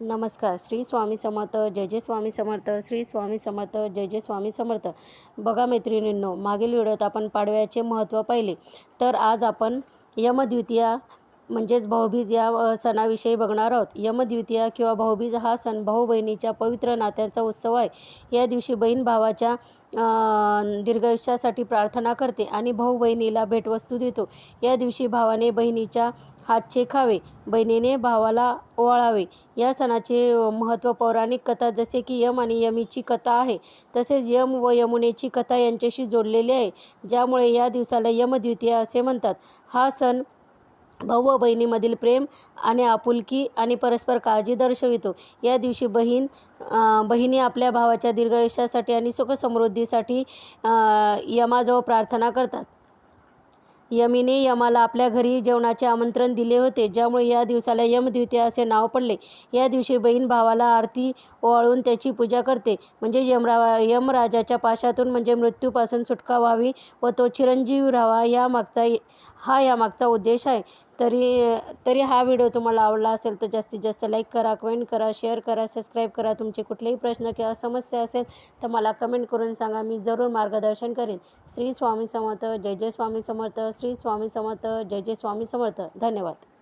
नमस्कार. श्री स्वामी समर्थ जय जय स्वामी समर्थ श्री स्वामी समर्थ जय जय स्वामी समर्थ. बघा मैत्रिणींनो मागील व्हिडिओत आपण पाडव्याचे महत्त्व पाहिले. तर आज आपण यमद्वितीया म्हणजेच भाऊबीज या सणाविषयी बघणार आहोत. यमद्वितीया किंवा भाऊबीज हा सण भाऊ बहिणीच्या पवित्र नात्यांचा उत्सव आहे. या दिवशी बहीण भावाच्या दीर्घायुष्यासाठी प्रार्थना करते आणि भाऊ बहिणीला भेटवस्तू देतो. या दिवशी भावाने बहिणीच्या हातचे खावे बहिणीने भावाला ओवाळावे. या सणाचे महत्त्व पौराणिक कथा जसे की यम आणि यमीची कथा आहे तसेच यम व यमुनेची कथा यांच्याशी जोडलेली आहे ज्यामुळे या दिवसाला यमद्वितीया असे म्हणतात. हा सण भाऊ व बहिणीमधील प्रेम आणि आपुलकी आणि परस्पर काळजी दर्शवितो. या दिवशी बहीण बहिणी आपल्या भावाच्या दीर्घायुष्यासाठी आणि सुखसमृद्धीसाठी यमाजवळ प्रार्थना करतात. यमीने यमाला आपल्या घरी जेवणाचे आमंत्रण दिले होते ज्यामुळे या दिवसाला यमद्वितीया असे नाव पडले. या दिवशी बहीण भावाला आरती ओवाळून त्याची पूजा करते. म्हणजे यमरा यमराजाच्या पाशातून म्हणजे मृत्यूपासून सुटका व्हावी व तो चिरंजीव राहावा या मागचा हा यामागचा उद्देश आहे. तरी तरी हा व्हिडिओ तुम्हाला आवडला असेल तर जास्तीत जास्त लाईक करा कमेंट करा शेअर करा सबस्क्राईब करा. तुमचे कुठलेही प्रश्न किंवा समस्या असेल तर मला कमेंट करून सांगा. मी जरूर मार्गदर्शन करेन. श्री स्वामी समर्थ जय जय स्वामी समर्थ श्री स्वामी समर्थ जय जय स्वामी समर्थ. धन्यवाद.